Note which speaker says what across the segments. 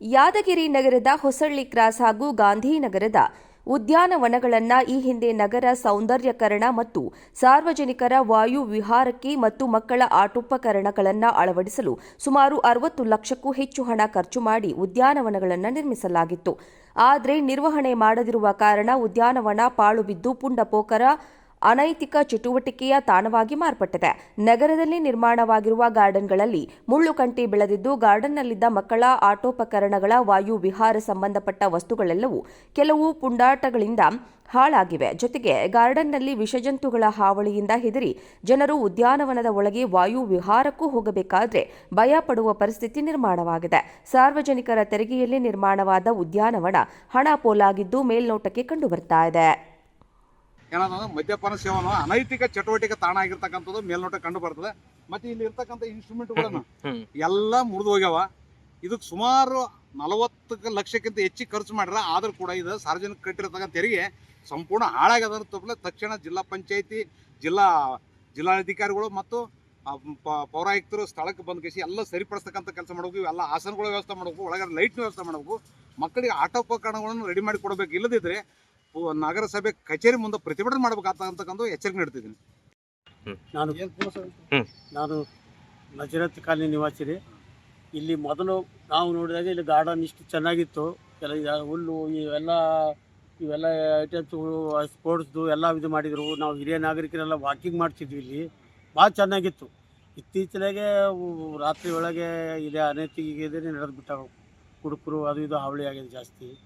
Speaker 1: ಯಾದಗಿರಿ ನಗರದ ಹೊಸಳ್ಳಿ ಕ್ರಾಸ್ ಹಾಗೂ ಗಾಂಧಿನಗರದ ಉದ್ಯಾನವನಗಳನ್ನು ಈ ಹಿಂದೆ ನಗರ ಸೌಂದರ್ಯಕರಣ ಮತ್ತು ಸಾರ್ವಜನಿಕರ ವಾಯು ವಿಹಾರಕ್ಕೆ ಮತ್ತು ಮಕ್ಕಳ ಆಟೋಪಕರಣಗಳನ್ನು ಅಳವಡಿಸಲು ಸುಮಾರು ಅರವತ್ತು ಲಕ್ಷಕ್ಕೂ ಹೆಚ್ಚು ಹಣ ಖರ್ಚು ಮಾಡಿ ಉದ್ಯಾನವನಗಳನ್ನು ನಿರ್ಮಿಸಲಾಗಿತ್ತು. ಆದರೆ ನಿರ್ವಹಣೆ ಮಾಡದಿರುವ ಕಾರಣ ಉದ್ಯಾನವನ ಪಾಳು ಬಿದ್ದು ಪುಂಡಪೋಕರ ಅನೈತಿಕ ಚಟುವಟಿಕೆಯ ತಾಣವಾಗಿ ಮಾರ್ಪಟ್ಟಿದೆ. ನಗರದಲ್ಲಿ ನಿರ್ಮಾಣವಾಗಿರುವ ಗಾರ್ಡನ್ಗಳಲ್ಲಿ ಮುಳ್ಳುಕಂಟಿ ಬೆಳೆದಿದ್ದು, ಗಾರ್ಡನ್ನಲ್ಲಿದ್ದ ಮಕ್ಕಳ ಆಟೋಪಕರಣಗಳ ವಾಯು ವಿಹಾರ ಸಂಬಂಧಪಟ್ಟ ವಸ್ತುಗಳೆಲ್ಲವೂ ಕೆಲವು ಪುಂಡಾಟಗಳಿಂದ ಹಾಳಾಗಿವೆ. ಜೊತೆಗೆ ಗಾರ್ಡನ್ನಲ್ಲಿ ವಿಷಜಂತುಗಳ ಹಾವಳಿಯಿಂದ ಹೆದರಿ ಜನರು ಉದ್ಯಾನವನದ ಒಳಗೆ ವಾಯು ವಿಹಾರಕ್ಕೂ ಹೋಗಬೇಕಾದ್ರೆ ಭಯ ಪಡುವ ಪರಿಸ್ಥಿತಿ ನಿರ್ಮಾಣವಾಗಿದೆ. ಸಾರ್ವಜನಿಕರ ತೆರಿಗೆಯಲ್ಲಿ ನಿರ್ಮಾಣವಾದ ಉದ್ಯಾನವನ ಹಣ ಪೋಲಾಗಿದ್ದು ಮೇಲ್ನೋಟಕ್ಕೆ ಕಂಡುಬರ್ತಾ ಇದೆ.
Speaker 2: ಏನಾದ್ರೆ ಮದ್ಯಪಾನ ಸೇವನ ಅನೈತಿಕ ಚಟುವಟಿಕೆ ತಾಣ ಆಗಿರ್ತಕ್ಕಂಥದ್ದು ಮೇಲ್ನೋಟ ಕಂಡು ಬರ್ತದೆ. ಮತ್ತೆ ಇಲ್ಲಿ ಇರ್ತಕ್ಕಂಥ ಇನ್ಸ್ಟ್ರೂಮೆಂಟ್ಗಳನ್ನು ಎಲ್ಲ ಮುರಿದು ಹೋಗ್ಯಾವ. ಇದಕ್ಕೆ ಸುಮಾರು ನಲವತ್ತು ಲಕ್ಷಕ್ಕಿಂತ ಹೆಚ್ಚು ಖರ್ಚು ಮಾಡ್ಯಾರ. ಆದ್ರೂ ಕೂಡ ಇದು ಸಾರ್ವಜನಿಕ ಕಟ್ಟಿರ್ತಕ್ಕಂಥ ತೆರಿಗೆ ಸಂಪೂರ್ಣ ಹಾಳಾಗ್ಯದ ತಪ್ಪಲೆ ತಕ್ಷಣ ಜಿಲ್ಲಾ ಪಂಚಾಯತಿ ಜಿಲ್ಲಾ ಜಿಲ್ಲಾಧಿಕಾರಿಗಳು ಮತ್ತು ಪೌರಾಯುಕ್ತರು ಸ್ಥಳಕ್ಕೆ ಬಂದ್ ಕೇಸಿ ಎಲ್ಲ ಸರಿಪಡಿಸ್ತಕ್ಕಂಥ ಕೆಲಸ ಮಾಡಬೇಕು. ಇವೆಲ್ಲ ಆಸನಗಳ ವ್ಯವಸ್ಥೆ ಮಾಡಬೇಕು. ಒಳಗಡೆ ಲೈಟ್ನ ವ್ಯವಸ್ಥೆ ಮಾಡಬೇಕು. ಮಕ್ಕಳಿಗೆ ಆಟೋಪಕರಣಗಳನ್ನು ರೆಡಿ ಮಾಡಿ ಕೊಡಬೇಕು. ಇಲ್ಲದಿದ್ದರೆ ನಗರಸಭೆ ಕಚೇರಿ ಮುಂದೆ ಪ್ರತಿಭಟನೆ ಮಾಡ್ಬೇಕಾಗ್ತಕ್ಕಂಥ ಎಚ್ಚರಿಕೆ ನೀಡ್ತಿದ್ದೀನಿ.
Speaker 3: ನಾನು ನಾನು ನಜರತ್ ಕಾಲನಿ ನಿವಾಸಿ ರೀ ಇಲ್ಲಿ ಮೊದಲು ನಾವು ನೋಡಿದಾಗ ಇಲ್ಲಿ ಗಾರ್ಡನ್ ಇಷ್ಟು ಚೆನ್ನಾಗಿತ್ತು. ಕೆಲ ಇದ- ಹುಲ್ಲು ಇವೆಲ್ಲ ಇವೆಲ್ಲ ಐಟಮ್ಸ್ಗಳು ಸ್ಪೋರ್ಟ್ಸ್ದು ಎಲ್ಲ ಇದು ಮಾಡಿದರು. ನಾವು ಹಿರಿಯ ನಾಗರಿಕರೆಲ್ಲ ವಾಕಿಂಗ್ ಮಾಡ್ತಿದ್ವಿ ಇಲ್ಲಿ. ಭಾಳ ಚೆನ್ನಾಗಿತ್ತು. ಇತ್ತೀಚೆಗೆ ರಾತ್ರಿ ಒಳಗೆ ಇದೆ ಅನೈತಿಗೆ ನಡೆದು ಬಿಟ್ಟು ಕುಡುಕರು ಅದು ಇದು ಹಾವಳಿ ಆಗಿದೆ ಜಾಸ್ತಿ.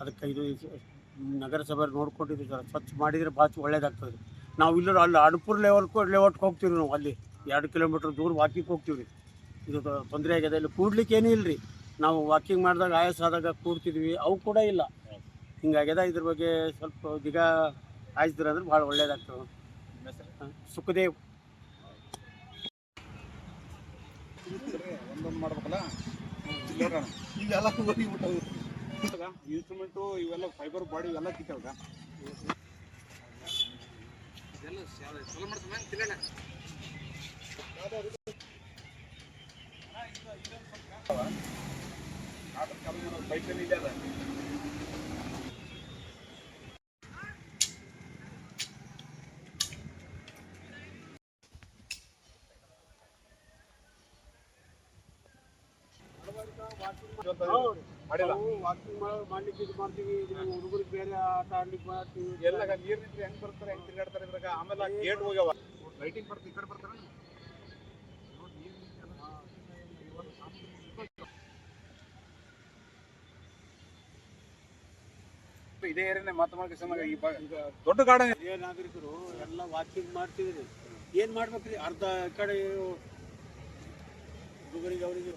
Speaker 3: ಅದಕ್ಕೆ ಇದು ನಗರಸಭೆ ನೋಡ್ಕೊಂಡಿದ್ದು ಸರ್ ಸ್ವಚ್ಛ ಮಾಡಿದರೆ ಭಾಳ ಒಳ್ಳೇದಾಗ್ತದೆ. ನಾವು ಇಲ್ಲರ ಅಲ್ಲಿ ಅಣಪುರ್ ಲೆವೆಲ್ಗೂ ಲೇಔಟ್ಗೆ ಹೋಗ್ತೀವಿ ನಾವು ಅಲ್ಲಿ. ಎರಡು ಕಿಲೋಮೀಟ್ರ್ ದೂರ ವಾಕಿಂಗ್ ಹೋಗ್ತೀವಿ. ರೀ ಇದು ತೊಂದರೆ ಆಗಿದೆ ಇಲ್ಲಿ ಕೂಡ್ಲಿಕ್ಕೆ ಏನೂ ಇಲ್ಲ ರೀ ನಾವು ವಾಕಿಂಗ್ ಮಾಡಿದಾಗ ಆಯಾಸ ಆದಾಗ ಕೂಡ್ತಿದ್ವಿ. ಅವು ಕೂಡ ಇಲ್ಲ. ಹಿಂಗಾಗ್ಯದ. ಇದ್ರ ಬಗ್ಗೆ ಸ್ವಲ್ಪ ದಿಗ ಆಯ್ತಿದ್ರೆ ಅಂದ್ರೆ ಭಾಳ ಒಳ್ಳೇದಾಗ್ತದೆ. ಸುಖದೇವ್.
Speaker 2: ಒಂದೊಂದು ಮಾಡ್ಬೇಕಲ್ಲ? ಇನ್ಸ್ಟ್ರೂಮೆಂಟು ಇವೆಲ್ಲ ಫೈಬರ್ ಬಾಡಿ ಇವೆಲ್ಲ ಕಿತ್ತವಾಗ ಬೈಕಲ್ಲಿ ಇದೆ ಅದ ಮಾಡಿಲ್ಲ.
Speaker 3: ವಾಕಿಂಗ್ ಮಾಡ್ಲಿಕ್ಕೆ ಇದು ಮಾಡ್ತೀವಿ. ಹುಡುಗರಿಗೆ ಬೇರೆ ಆಟ ಆಡ್ಲಿಕ್ಕೆ ಮಾಡ್ತೀವಿ.
Speaker 2: ಎಲ್ಲ ನೀರ್ ನಿಂತ್ರೆ ಹೆಂಗ್ ಬರ್ತಾರೆ ಹೆಂಗ್ ತಿರ್ಗಾಡ್ತಾರೆ ಇದ್ರಾಗ? ಆಮೇಲೆ ಗೇಟ್ ಹೋಗ್ಯಾವ. ಲೈಟಿಂಗ್ ಬರ್ತಾರೆ ಈ ಕಡೆ ಬರ್ತಾರ? ಇದೇ ಏರಿಯಾನೇ ಮಾತನಾಡಿಕೆ ಈ ಭಾಗ ಈಗ ದೊಡ್ಡ ಗಾರ್ಡನ್
Speaker 3: ಹಿರಿಯ ನಾಗರಿಕರು ಎಲ್ಲ ವಾಕಿಂಗ್ ಮಾಡ್ತೀವಿ ಏನ್ ಏನು ಮಾಡ್ಬೇಕ್ರಿ? ಅರ್ಧ ಕಡೆ ಹುಡುಗರಿಗೆ ಅವರಿಗೆ.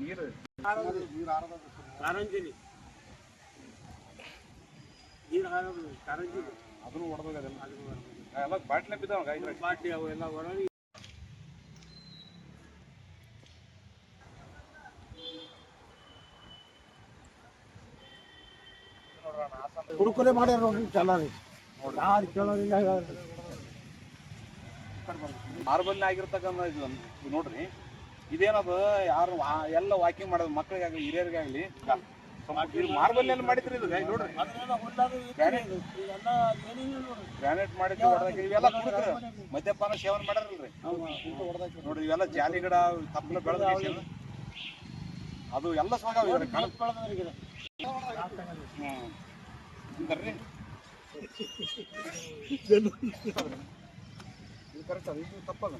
Speaker 2: ನೀರು ನೀರು ಆರದ
Speaker 3: ಕಾರಂಜಿ ರೀ ನೀರು ಹಾರೋದು ಕಾರಂಜಿ ರೀ.
Speaker 2: ಅದನ್ನು
Speaker 3: ಬರೋದು.
Speaker 2: ಎಲ್ಲ ಬಾಟ್ಲೆ ಬಿದ್ದಾವ
Speaker 3: ಬಾಟ್ಲಿ ಅವು ಎಲ್ಲ ಒಳಗೆ ಹುಡುಕರೆ ಮಾಡ್ಯಾರ ನೋಡ್ರಿ ಚಲ ರೀ ಯಾರು ಹೇಳ್ರಿ.
Speaker 2: ಮಾರ್ಬಲ್ ಆಗಿರ್ತಕ್ಕಂಥ ಇದು ಇದು ನೋಡ್ರಿ. ಇದೇನದು ಯಾರು ಎಲ್ಲ ವಾಕಿಂಗ್ ಮಾಡೋದು ಮಕ್ಕಳಿಗಾಗಲಿ ಹಿರಿಯರಿಗಾಗಲಿ ಮಾರ್ಬಲ್ ಎಲ್ಲ ಮಾಡಿದ್ರಿ ಇದು ನೋಡ್ರಿ. ಗ್ರಾನೈಟ್ ಮಾಡಿದ್ರೆ ಹೊಡೆದಾಗ ಇವೆಲ್ಲ ಕುಡುಕ್ರು ಮದ್ಯಪಾನ ಸೇವನೆ ಮಾಡಾರಲ್ರಿ ನೋಡ್ರಿ ಇವೆಲ್ಲ ಜಾಲಿ ಗಿಡ ತಪ್ಪಲ ಬೆಳೆದ ಅದು ಎಲ್ಲ ಸಾಗಾವ ಇವ್ರಿಗೆ ಕರೆಕ್ಟ್ ಅದು ಇದು
Speaker 3: ತಪ್ಪಲ್ಲ.